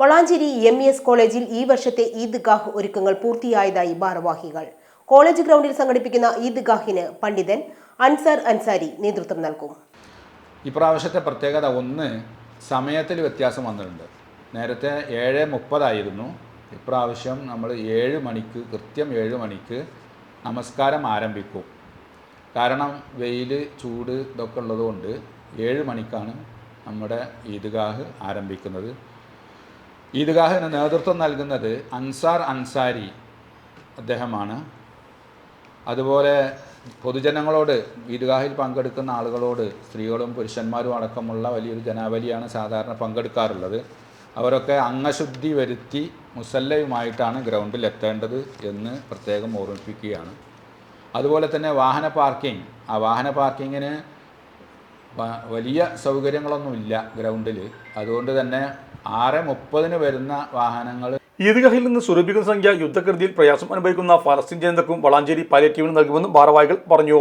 Valanchery M S കോളേജിൽ ഈ വർഷത്തെ ഈദ്ഗാഹ് ഒരുക്കങ്ങൾ പൂർത്തിയായതായി ഭാരവാഹികൾ. കോളേജ് ഗ്രൗണ്ടിൽ സംഘടിപ്പിക്കുന്ന ഈദ്ഗാഹിന് പണ്ഡിതൻ അൻസാർ അൻസാരി നേതൃത്വം നൽകും. ഇപ്രാവശ്യത്തെ പ്രത്യേകത ഒന്ന് സമയത്തിൽ വ്യത്യാസം വന്നിട്ടുണ്ട്. നേരത്തെ ഏഴ് മുപ്പതായിരുന്നു. ഇപ്രാവശ്യം നമ്മൾ ഏഴ് മണിക്ക് കൃത്യം ഏഴ് മണിക്ക് നമസ്കാരം ആരംഭിക്കും. കാരണം വെയിൽ ചൂട് ഇതൊക്കെ ഉള്ളതുകൊണ്ട് ഏഴ് മണിക്കാണ് നമ്മുടെ ഈദ്ഗാഹ് ആരംഭിക്കുന്നത്. ഈദ്ഗാഹിന് നേതൃത്വം നൽകുന്നത് അൻസാർ അൻസാരി അദ്ദേഹമാണ്. അതുപോലെ പൊതുജനങ്ങളോട് ഈദ്ഗാഹിൽ പങ്കെടുക്കുന്ന ആളുകളോട് സ്ത്രീകളും പുരുഷന്മാരും അടക്കമുള്ള വലിയൊരു ജനാവലിയാണ് സാധാരണ പങ്കെടുക്കാറുള്ളത്. അവരൊക്കെ അംഗശുദ്ധി വരുത്തി മുസല്ലയുമായിട്ടാണ് ഗ്രൗണ്ടിൽ എത്തേണ്ടത് എന്ന് പ്രത്യേകം ഓർമ്മിപ്പിക്കുകയാണ്. അതുപോലെ തന്നെ വാഹന പാർക്കിംഗ്. ആ വാഹന പാർക്കിങ്ങിന് വലിയ സൗകര്യങ്ങളൊന്നുമില്ല ഗ്രൗണ്ടിൽ അതുകൊണ്ട് തന്നെ ആറ് മുപ്പതിന് വരുന്ന വാഹനങ്ങൾ. ഈദ്ഗാഹിൽ നിന്ന് സ്വരൂപിക്കുന്ന സംഖ്യ യുദ്ധകൃതിയിൽ പ്രയാസം അനുഭവിക്കുന്ന ഫലസ്തീൻ ജനതക്കും വളാഞ്ചേരി പാലിയേറ്റീവിന് നൽകുമെന്നും ഭാരവാഹികൾ പറഞ്ഞു.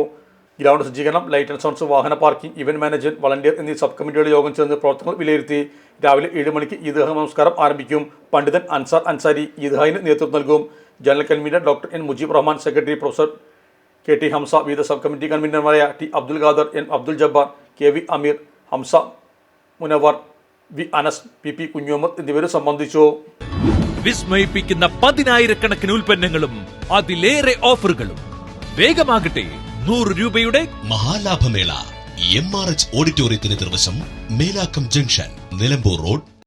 ഗ്രൗണ്ട് സജ്ജീകരണം ലൈറ്റ് ആൻഡ് സൗണ്ട്സ് വാഹന പാർക്കിംഗ് ഇവന്റ് മാനേജ്മെന്റ് വളണ്ടിയർ എന്നീ സബ് കമ്മിറ്റിയുടെ യോഗം ചേർന്ന് പ്രവർത്തനങ്ങൾ വിലയിരുത്തി രാവിലെ ഏഴ് മണിക്ക് ഈദ്ഗാഹ് നമസ്കാരം ആരംഭിക്കും. പണ്ഡിതൻ അൻസാർ അൻസാരി ഈദ്ഗാഹിന് നേതൃത്വം നൽകും. General convener doctor N Mujeeb Rahman secretary professor K T Hamza വിവിധ sub committee കൺവീനർമാരായ T Abdul Khader N Abdul Jabbar K V Ameer Hamza Munavar V Anas P P Kunjumath എന്നിവരെ സംബന്ധിച്ചു. വിസ്മയിപ്പിക്കുന്ന പതിനായിരക്കണക്കിന് ഉൽപ്പന്നങ്ങളും അതിലേറെ ഓഫറുകളും. വേഗമാകട്ടെ നൂറ് രൂപയുടെ മഹാലാഭമേള. എം ആർ എച്ച് ഓഡിറ്റോറിയത്തിന് നിർവശം മേലാക്കം ജംഗ്ഷൻ നിലമ്പൂർ റോഡ്.